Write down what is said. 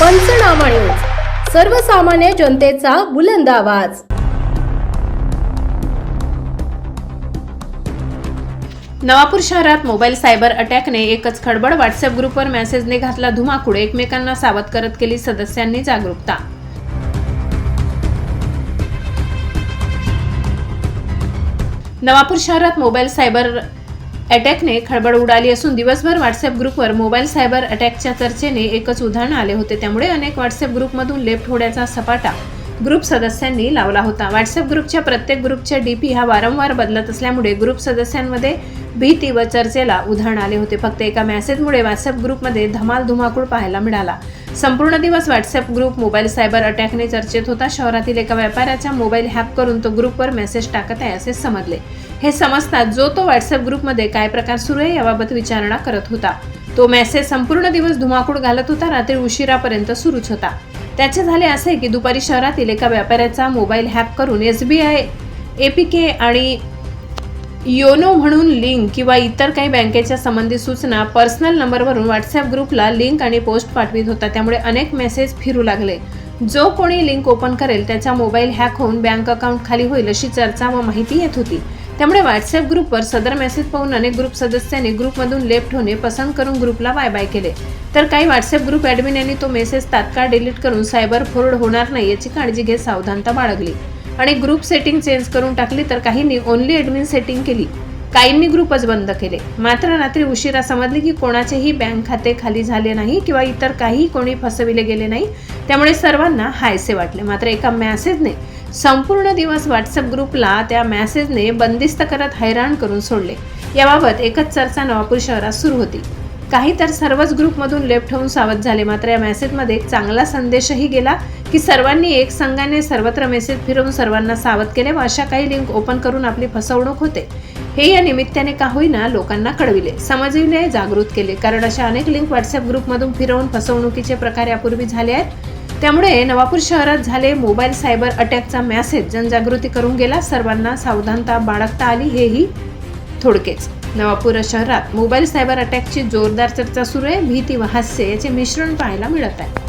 पंचनामा न्यूज. सर्वसामान्य जनतेचा बुलंद आवाज. नवापूर शहरात मोबाईल सायबर अटॅकने एकच खडबड व्हॉट्सअप ग्रुपवर मेसेजने घातला धुमाकूळ. एकमेकांना सावध करत केली सदस्यांनी जागरूकता. नवापूर शहरात मोबाईल सायबर अटॅकने खळबळ उडाली असून दिवसभर व्हॉट्सअप ग्रुपवर मोबाईल सायबर अटॅकच्या चर्चेने एकच उदाहरण आले होते. त्यामुळे अनेक व्हॉट्सअप ग्रुपमधून लेफ्ट होण्याचा सपाटा ग्रुप सदस्यांनी लावला होता. व्हॉट्सअप ग्रुपच्या प्रत्येक ग्रुपच्या डीपी हा वारंवार बदलत असल्यामुळे ग्रुप सदस्यांमध्ये भीती व चर्चेला उधाण आले होते. फक्त एका मेसेजमुळे व्हॉट्सअप ग्रुपमध्ये धमाल धुमाकूळ पाहायला मिळाला. संपूर्ण दिवस व्हॉट्सअप ग्रुप मोबाईल सायबर अटॅकने चर्चेत होता. शहरातील एका व्यापाऱ्याचा मोबाईल हॅक करून तो ग्रुपवर मेसेज टाकत आहे असे समजले. हे समजतात जो तो व्हॉट्सअप ग्रुपमध्ये काय प्रकार सुरू आहे याबाबत विचारणा करत होता. तो मेसेज संपूर्ण दिवस धुमाकूळ घालत होता रात्री उशिरापर्यंत सुरूच होता. त्याचे झाले असे की दुपारी शहरातील एका व्यापाऱ्याचा मोबाईल हॅक करून एस बी आय एपीके आणि योनो म्हणून लिंक किंवा इतर काही बँकेच्या संबंधित सूचना पर्सनल नंबरवरून व्हॉट्सअप ग्रुपला लिंक आणि पोस्ट पाठवित होता. त्यामुळे अनेक मेसेज फिरू लागले. जो कोणी लिंक ओपन करेल त्याचा मोबाईल हॅक होऊन बँक अकाउंट खाली होईल अशी चर्चा व माहिती येत होती. त्यामुळे व्हॉट्सअप ग्रुपवर सदर मेसेज पाहून अनेक ग्रुप सदस्यांनी ग्रुपमधून लेफ्ट होणे पसंत करून ग्रुपला बाय बाय केले. तर काही व्हॉट्सअप ग्रुप ॲडमिन यांनी तो मेसेज तात्काळ डिलीट करून सायबर फोर्ड होणार नाही याची काळजी घेत सावधानता बाळगली. आणि ग्रुप सेटिंग चेंज करून टाकली तर काहींनी ओनली ॲडमिन सेटिंग केली. काहींनी ग्रुपच बंद केले. मात्र रात्री उशिरा समजले की कोणाचेही बँक खाते खाली झाले नाही किंवा इतर काही कोणी फसविले गेले नाही. त्यामुळे सर्वांना हायसे वाटले. मात्र एका मॅसेजने संपूर्ण दिवस व्हॉट्सअप ग्रुपला त्या मॅसेजने बंदिस्त करत हैराण करून सोडले. याबाबत एकच चर्चा नवापूर शहरात सुरू होती. काही तर सर्वच ग्रुपमधून लेफ्ट होऊन सावध झाले. मात्र या मेसेजमध्ये एक चांगला संदेशही गेला की सर्वांनी एक संघाने सर्वत्र मेसेज फिरवून सर्वांना सावध केले व अशा काही लिंक ओपन करून आपली फसवणूक होते. हे या निमित्ताने का होईना लोकांना कळविले. समजविले जागृत केले. कारण अशा अनेक लिंक व्हॉट्सअप ग्रुपमधून फिरवून फसवणुकीचे प्रकार यापूर्वी झाले आहेत. त्यामुळे नवापूर शहरात झाले मोबाईल सायबर अटॅकचा मॅसेज जनजागृती करून गेला. सर्वांना सावधानता बाळगता आली हेही थोडकेच. नवापूर शहरात मोबाईल सायबर अटॅकची जोरदार चर्चा सुरू आहे. भीती व हास्य याचे मिश्रण पाहायला मिळत आहे.